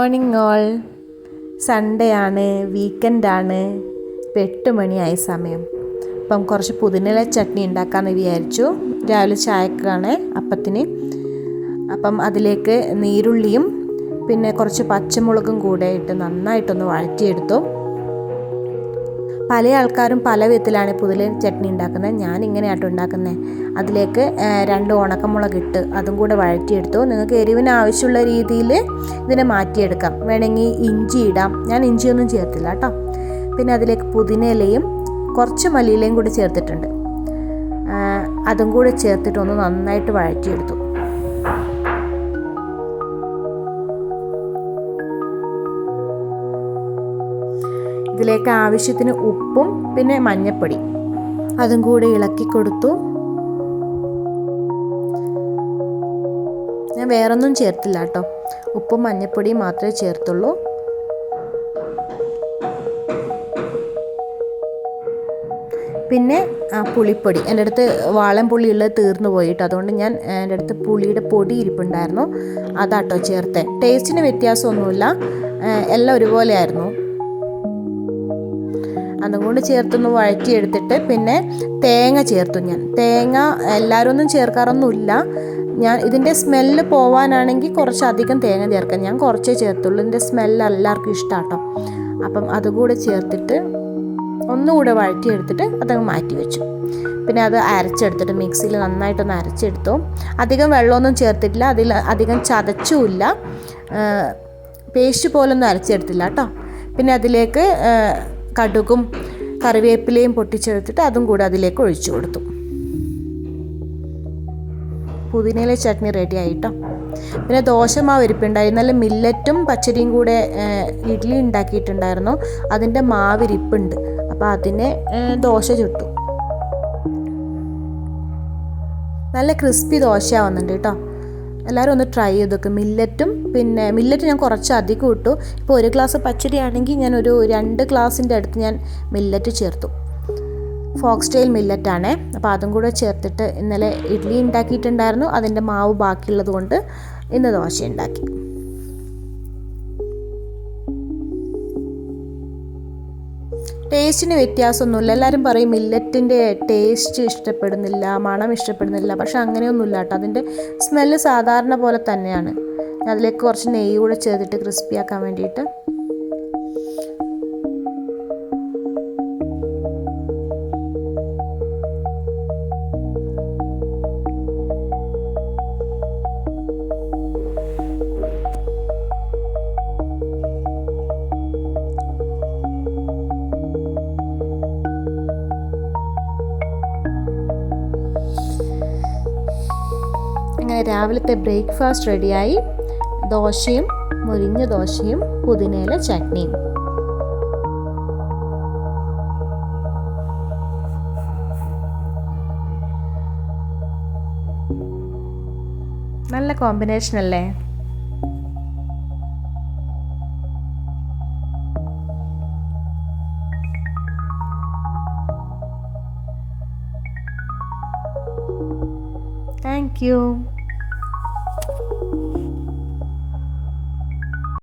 Morning all Sunday ആണ് weekend ആണ് ഇപ്പം എട്ട് മണിയായ സമയം. അപ്പം കുറച്ച് പുതിനില ചട്നി ഉണ്ടാക്കാമെന്ന് വിചാരിച്ചു. രാവിലെ ചായക്കാണ് അപ്പത്തിന്. അപ്പം അതിലേക്ക് നീരുള്ളിയും പിന്നെ കുറച്ച് പച്ചമുളകും കൂടെ ഇട്ട് നന്നായിട്ടൊന്ന് വഴറ്റിയെടുത്തു. പല ആൾക്കാരും പല വിധത്തിലാണ് പുതിയ ചട്നി ഉണ്ടാക്കുന്നത്. ഞാൻ ഇങ്ങനെയാട്ടോ ഉണ്ടാക്കുന്നത് അതിലേക്ക് രണ്ട് ഉണക്കമുളക് ഇട്ട് അതും കൂടെ വഴറ്റിയെടുത്തു. നിങ്ങൾക്ക് എരിവിന് ആവശ്യമുള്ള രീതിയിൽ ഇതിനെ മാറ്റിയെടുക്കാം. വേണമെങ്കിൽ ഇഞ്ചി ഇടാം. ഞാൻ ഇഞ്ചിയൊന്നും ചേർത്തില്ല കേട്ടോ. പിന്നെ അതിലേക്ക് പുതിനയിലയും കുറച്ച് മല്ലിയിലയും കൂടി ചേർത്തിട്ടുണ്ട്. അതും കൂടെ ചേർത്തിട്ട് ഒന്ന് നന്നായിട്ട് വഴറ്റിയെടുത്തു. ഇതിലേക്ക് ആവശ്യത്തിന് ഉപ്പും പിന്നെ മഞ്ഞപ്പൊടി. അതും കൂടി ഇളക്കി കൊടുത്തു. ഞാൻ വേറൊന്നും ചേർത്തില്ല കേട്ടോ. ഉപ്പും മഞ്ഞപ്പൊടിയും മാത്രമേ ചേർത്തുള്ളൂ. പിന്നെ ആ പുളിപ്പൊടി. എന്റെ അടുത്ത് വാളൻ പുളി ഉള്ളത് തീർന്നു പോയിട്ട് അതുകൊണ്ട് ഞാൻ എന്റെ അടുത്ത് പുളിയുടെ പൊടി ഇരിപ്പുണ്ടായിരുന്നു. അതാട്ടോ ചേർത്തേ. ടേസ്റ്റിന് വ്യത്യാസമൊന്നുമില്ല. എല്ലാം ഒരുപോലെ ഒരുപോലെയായിരുന്നു. അതും കൊണ്ട് ചേർത്തൊന്ന് വഴറ്റിയെടുത്തിട്ട് പിന്നെ തേങ്ങ ചേർത്തു ഞാൻ. തേങ്ങ എല്ലാവരും ഒന്നും ചേർക്കാറൊന്നുമില്ല. ഞാൻ ഇതിന്റെ സ്മെല്ല് പോവാനാണെങ്കിൽ കുറച്ചധികം തേങ്ങ ചേർക്കാം. ഞാൻ കുറച്ചേ ചേർത്തുള്ളൂ. ഇതിന്റെ സ്മെല്ല് എല്ലാവർക്കും ഇഷ്ടമാട്ടോ അപ്പം അതുകൂടെ ചേർത്തിട്ട് ഒന്നുകൂടെ വഴറ്റിയെടുത്തിട്ട് അതങ്ങ് മാറ്റി വെച്ചു. പിന്നെ അത് അരച്ചെടുത്തിട്ട് മിക്സിയിൽ നന്നായിട്ടൊന്ന് അരച്ചെടുത്തു. അധികം വെള്ളമൊന്നും ചേർത്തിട്ടില്ല. അതിൽ അധികം ചതച്ചുമില്ല. പേസ്റ്റ് പോലൊന്നും അരച്ചെടുത്തില്ല കേട്ടോ. പിന്നെ അതിലേക്ക് കടുകും കറിവേപ്പിലയും പൊട്ടിച്ചെടുത്തിട്ട് അതും കൂടെ അതിലേക്ക് ഒഴിച്ചു കൊടുത്തു. പുതിനയിലെ ചട്നി റെഡി ആയിട്ടോ? പിന്നെ ദോശമാവ് ഇരിപ്പുണ്ടായി. നല്ല മില്ലറ്റും പച്ചരിയും കൂടെ ഇഡ്ഡലി ഉണ്ടാക്കിയിട്ടുണ്ടായിരുന്നു. അതിന്റെ മാവ് ഇരിപ്പുണ്ട്. അപ്പോൾ അതിനെ ദോശ ചുട്ടു. നല്ല ക്രിസ്പി ദോശയാവുന്നുണ്ട് കേട്ടോ. എല്ലാവരും ഒന്ന് ട്രൈ ചെയ്ത് മില്ലറ്റും പിന്നെ മില്ലറ്റ് ഞാൻ കുറച്ച് അധികം ഇട്ടു. ഇപ്പോൾ ഒരു ഗ്ലാസ് പച്ചരി ആണെങ്കിൽ ഞാൻ ഒരു രണ്ട് ഗ്ലാസിന്റെ അടുത്ത് ഞാൻ മില്ലറ്റ് ചേർത്തു. ഫോക്സ് ടെയിൽ മില്ലറ്റാണ് അപ്പോൾ അതും കൂടെ ചേർത്തിട്ട് ഇന്നലെ ഇഡ്ഡലി ഉണ്ടാക്കിയിട്ടുണ്ടായിരുന്നു. അതിന്റെ മാവ് ബാക്കിയുള്ളത് കൊണ്ട് ഇന്ന് ദോശ ഉണ്ടാക്കി. ടേസ്റ്റിന് വ്യത്യാസമൊന്നുമില്ല. എല്ലാവരും പറയും മില്ലറ്റിന്റെ ടേസ്റ്റ് ഇഷ്ടപ്പെടുന്നില്ല മണം ഇഷ്ടപ്പെടുന്നില്ല. പക്ഷെ അങ്ങനെയൊന്നുമില്ല കേട്ടോ. അതിന്റെ സ്മെല്ല് സാധാരണ പോലെ തന്നെയാണ്. അതിലേക്ക് കുറച്ച് നെയ്യ് കൂടെ ചേർത്തിട്ട് ക്രിസ്പി ആക്കാൻ വേണ്ടിയിട്ട്. രാവിലത്തെ ബ്രേക്ക്ഫാസ്റ്റ് റെഡിയായി ദോശയും മുരിഞ്ഞ ദോശയും പുതിനയില ചട്നിയും. നല്ല കോമ്പിനേഷൻ അല്ലേ? Thank you.